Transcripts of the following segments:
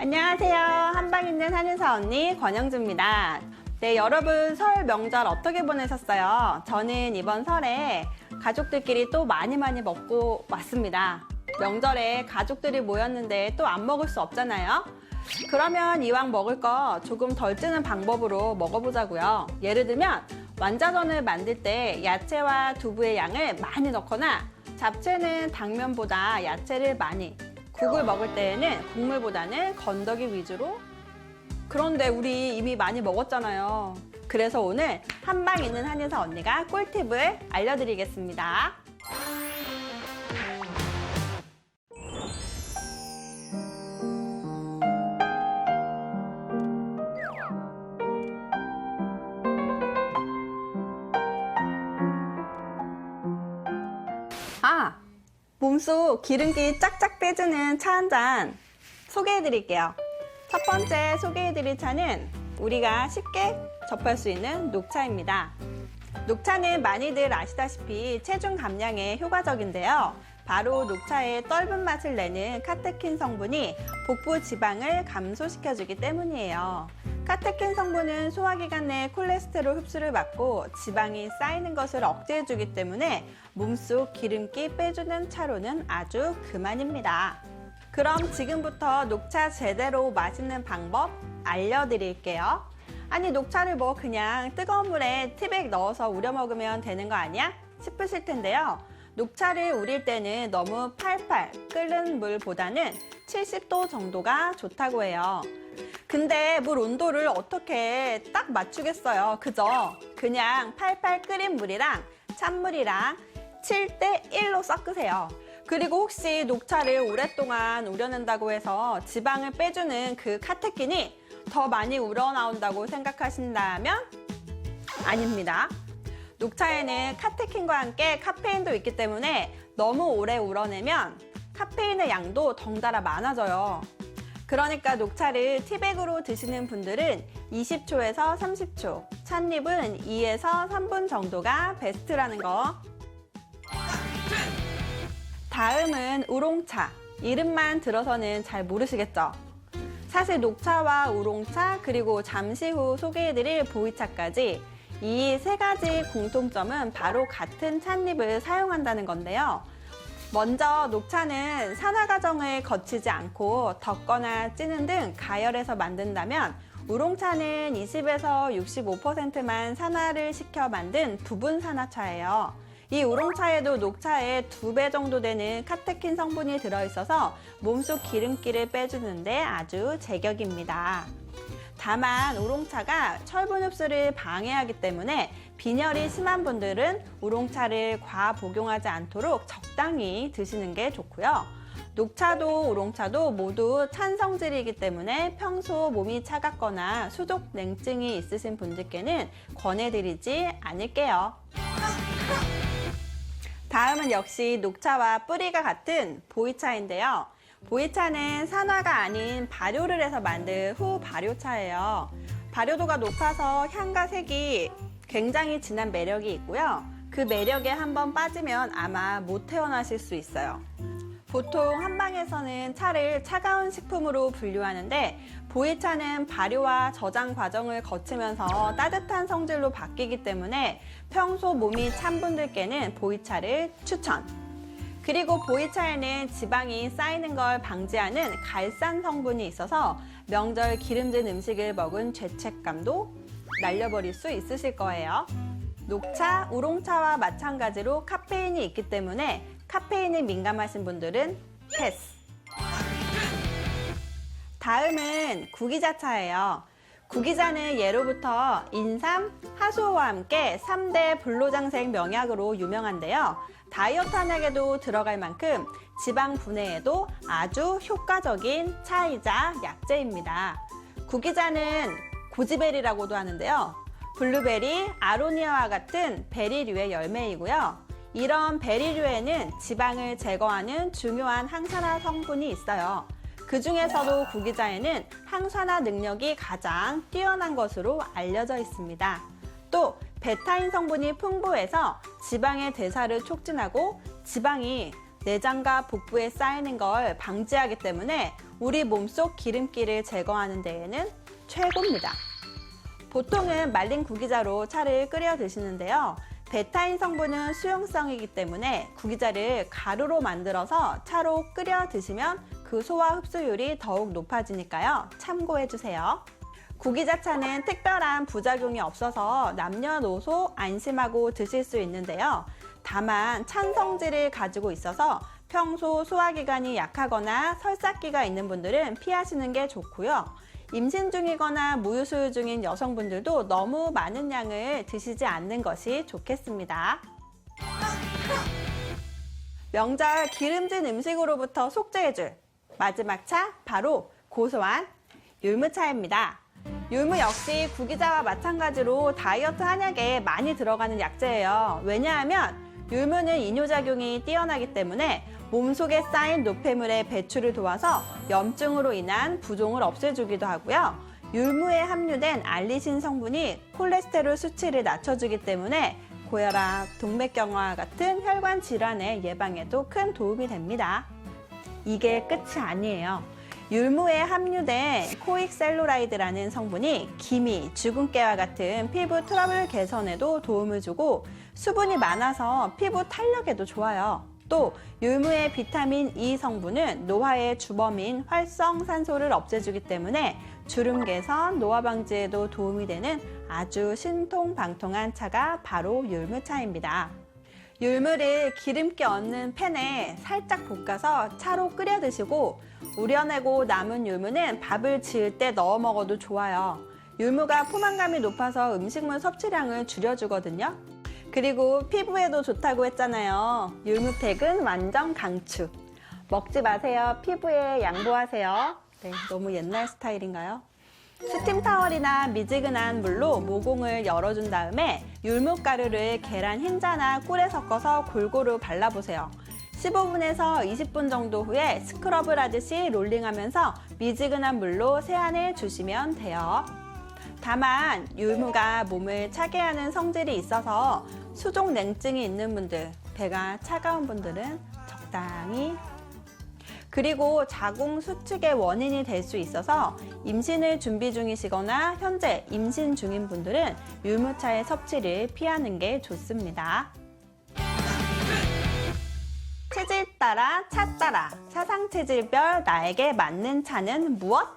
안녕하세요. 한방 있는 한윤사 언니 권영주입니다. 네, 여러분 설 명절 어떻게 보내셨어요? 저는 이번 설에 가족들끼리 또 많이 많이 먹고 왔습니다. 명절에 가족들이 모였는데 또 안 먹을 수 없잖아요. 그러면 이왕 먹을 거 조금 덜 찌는 방법으로 먹어보자고요. 예를 들면 완자전을 만들 때 야채와 두부의 양을 많이 넣거나 잡채는 당면보다 야채를 많이 국을 먹을 때에는 국물보다는 건더기 위주로 그런데 우리 이미 많이 먹었잖아요. 그래서 오늘 한방 있는 한인사 언니가 꿀팁을 알려드리겠습니다. 기름기 쫙쫙 빼주는 차 한 잔 소개해 드릴게요. 첫 번째 소개해 드릴 차는 우리가 쉽게 접할 수 있는 녹차입니다. 녹차는 많이들 아시다시피 체중 감량에 효과적인데요. 바로 녹차의 떫은 맛을 내는 카테킨 성분이 복부 지방을 감소시켜주기 때문이에요. 카테킨 성분은 소화기관 내 콜레스테롤 흡수를 막고 지방이 쌓이는 것을 억제해주기 때문에 몸속 기름기 빼주는 차로는 아주 그만입니다. 그럼 지금부터 녹차 제대로 마시는 방법 알려드릴게요. 아니 녹차를 뭐 그냥 뜨거운 물에 티백 넣어서 우려 먹으면 되는 거 아니야? 싶으실 텐데요. 녹차를 우릴 때는 너무 팔팔 끓는 물보다는 70도 정도가 좋다고 해요. 근데 물 온도를 어떻게 딱 맞추겠어요. 그죠? 그냥 팔팔 끓인 물이랑 찬물이랑 7대 1로 섞으세요. 그리고 혹시 녹차를 오랫동안 우려낸다고 해서 지방을 빼주는 그 카테킨이 더 많이 우러나온다고 생각하신다면 아닙니다. 녹차에는 카테킨과 함께 카페인도 있기 때문에 너무 오래 우러내면 카페인의 양도 덩달아 많아져요. 그러니까 녹차를 티백으로 드시는 분들은 20초에서 30초, 찻잎은 2에서 3분 정도가 베스트라는 거. 다음은 우롱차. 이름만 들어서는 잘 모르시겠죠? 사실 녹차와 우롱차 그리고 잠시 후 소개해드릴 보이차까지 이 세 가지 공통점은 바로 같은 찻잎을 사용한다는 건데요. 먼저 녹차는 산화 과정을 거치지 않고 덮거나 찌는 등 가열해서 만든다면 우롱차는 20에서 65%만 산화를 시켜 만든 부분 산화차예요. 이 우롱차에도 녹차의 두 배 정도 되는 카테킨 성분이 들어있어서 몸속 기름기를 빼주는데 아주 제격입니다. 다만 우롱차가 철분 흡수를 방해하기 때문에 빈혈이 심한 분들은 우롱차를 과 복용하지 않도록 적당히 드시는 게 좋고요. 녹차도 우롱차도 모두 찬성질이기 때문에 평소 몸이 차갑거나 수족 냉증이 있으신 분들께는 권해드리지 않을게요. 다음은 역시 녹차와 뿌리가 같은 보이차인데요. 보이차는 산화가 아닌 발효를 해서 만든 후 발효차예요. 발효도가 높아서 향과 색이 굉장히 진한 매력이 있고요. 그 매력에 한번 빠지면 아마 못 태어나실 수 있어요. 보통 한방에서는 차를 차가운 식품으로 분류하는데 보이차는 발효와 저장 과정을 거치면서 따뜻한 성질로 바뀌기 때문에 평소 몸이 찬 분들께는 보이차를 추천. 그리고 보이차에는 지방이 쌓이는 걸 방지하는 갈산 성분이 있어서 명절 기름진 음식을 먹은 죄책감도 날려버릴 수 있으실 거예요. 녹차, 우롱차와 마찬가지로 카페인이 있기 때문에 카페인에 민감하신 분들은 패스. 다음은 구기자차예요. 구기자는 예로부터 인삼, 하수오와 함께 3대 불로장생 명약으로 유명한데요. 다이어트 한약에도 들어갈 만큼 지방 분해에도 아주 효과적인 차이자 약재입니다. 구기자는 고지베리라고도 하는데요. 블루베리, 아로니아와 같은 베리류의 열매이고요. 이런 베리류에는 지방을 제거하는 중요한 항산화 성분이 있어요. 그 중에서도 구기자에는 항산화 능력이 가장 뛰어난 것으로 알려져 있습니다. 또 베타인 성분이 풍부해서 지방의 대사를 촉진하고 지방이 내장과 복부에 쌓이는 걸 방지하기 때문에 우리 몸속 기름기를 제거하는 데에는 최고입니다. 보통은 말린 구기자로 차를 끓여 드시는데요. 베타인 성분은 수용성이기 때문에 구기자를 가루로 만들어서 차로 끓여 드시면 그 소화 흡수율이 더욱 높아지니까요. 참고해 주세요. 구기자차는 특별한 부작용이 없어서 남녀노소 안심하고 드실 수 있는데요. 다만 찬 성질을 가지고 있어서 평소 소화기관이 약하거나 설사기가 있는 분들은 피하시는 게 좋고요. 임신 중이거나 무유수유 중인 여성분들도 너무 많은 양을 드시지 않는 것이 좋겠습니다. 명절 기름진 음식으로부터 속죄해줄 마지막 차 바로 고소한 율무차입니다. 율무 역시 구기자와 마찬가지로 다이어트 한약에 많이 들어가는 약재예요. 왜냐하면 율무는 이뇨작용이 뛰어나기 때문에 몸속에 쌓인 노폐물의 배출을 도와서 염증으로 인한 부종을 없애주기도 하고요. 율무에 함유된 알리신 성분이 콜레스테롤 수치를 낮춰주기 때문에 고혈압, 동맥경화 같은 혈관 질환의 예방에도 큰 도움이 됩니다. 이게 끝이 아니에요. 율무에 함유된 코익셀루라이드라는 성분이 기미, 주근깨와 같은 피부 트러블 개선에도 도움을 주고 수분이 많아서 피부 탄력에도 좋아요. 또 율무의 비타민 E 성분은 노화의 주범인 활성산소를 없애주기 때문에 주름 개선, 노화 방지에도 도움이 되는 아주 신통방통한 차가 바로 율무차입니다. 율무를 기름기 없는 팬에 살짝 볶아서 차로 끓여 드시고 우려내고 남은 율무는 밥을 지을 때 넣어 먹어도 좋아요. 율무가 포만감이 높아서 음식물 섭취량을 줄여주거든요. 그리고 피부에도 좋다고 했잖아요. 율무택은 완전 강추. 먹지 마세요. 피부에 양보하세요. 네, 너무 옛날 스타일인가요? 스팀 타월이나 미지근한 물로 모공을 열어준 다음에 율무가루를 계란 흰자나 꿀에 섞어서 골고루 발라보세요. 15분에서 20분 정도 후에 스크럽을 하듯이 롤링하면서 미지근한 물로 세안해 주시면 돼요. 다만 율무가 몸을 차게 하는 성질이 있어서 수족 냉증이 있는 분들, 배가 차가운 분들은 적당히 그리고 자궁 수축의 원인이 될 수 있어서 임신을 준비 중이시거나 현재 임신 중인 분들은 율무차의 섭취를 피하는 게 좋습니다. 체질 따라 차 따라 사상 체질별 나에게 맞는 차는 무엇?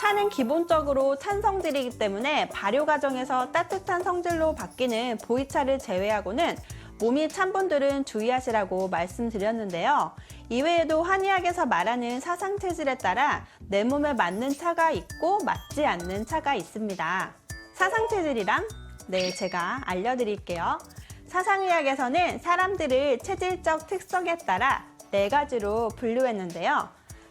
차는 기본적으로 찬 성질이기 때문에 발효 과정에서 따뜻한 성질로 바뀌는 보이차를 제외하고는 몸이 찬 분들은 주의하시라고 말씀드렸는데요. 이외에도 한의학에서 말하는 사상 체질에 따라 내 몸에 맞는 차가 있고 맞지 않는 차가 있습니다. 사상 체질이란? 네, 제가 알려드릴게요. 사상의학에서는 사람들을 체질적 특성에 따라 네 가지로 분류했는데요.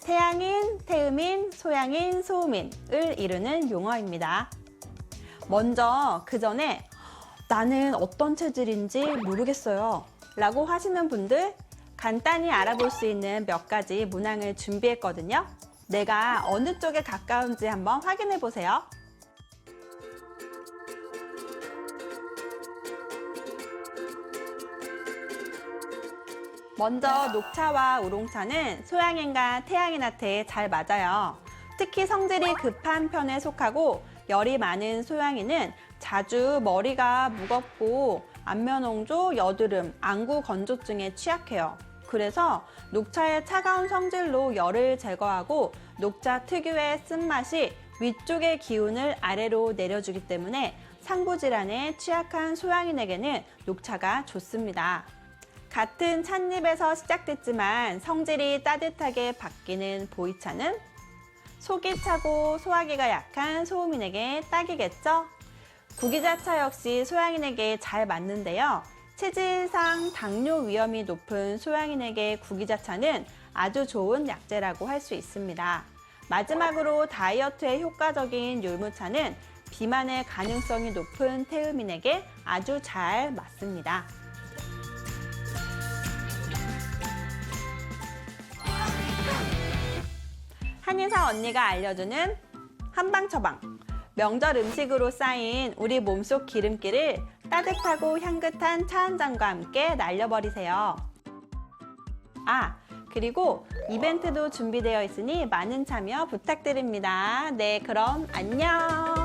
태양인, 태음인, 소양인, 소음인을 이루는 용어입니다. 먼저 그 전에 나는 어떤 체질인지 모르겠어요. 라고 하시는 분들 간단히 알아볼 수 있는 몇 가지 문항을 준비했거든요. 내가 어느 쪽에 가까운지 한번 확인해 보세요. 먼저 녹차와 우롱차는 소양인과 태양인한테 잘 맞아요. 특히 성질이 급한 편에 속하고 열이 많은 소양인은 자주 머리가 무겁고 안면홍조, 여드름, 안구 건조증에 취약해요. 그래서 녹차의 차가운 성질로 열을 제거하고 녹차 특유의 쓴맛이 위쪽의 기운을 아래로 내려주기 때문에 상부 질환에 취약한 소양인에게는 녹차가 좋습니다. 같은 찻잎에서 시작됐지만 성질이 따뜻하게 바뀌는 보이차는 속이 차고 소화기가 약한 소음인에게 딱이겠죠? 구기자차 역시 소양인에게 잘 맞는데요. 체질상 당뇨 위험이 높은 소양인에게 구기자차는 아주 좋은 약재라고 할 수 있습니다. 마지막으로 다이어트에 효과적인 율무차는 비만의 가능성이 높은 태음인에게 아주 잘 맞습니다. 한의사 언니가 알려주는 한방 처방. 명절 음식으로 쌓인 우리 몸속 기름기를 따뜻하고 향긋한 차 한 잔과 함께 날려버리세요. 아, 그리고 이벤트도 준비되어 있으니 많은 참여 부탁드립니다. 네, 그럼 안녕!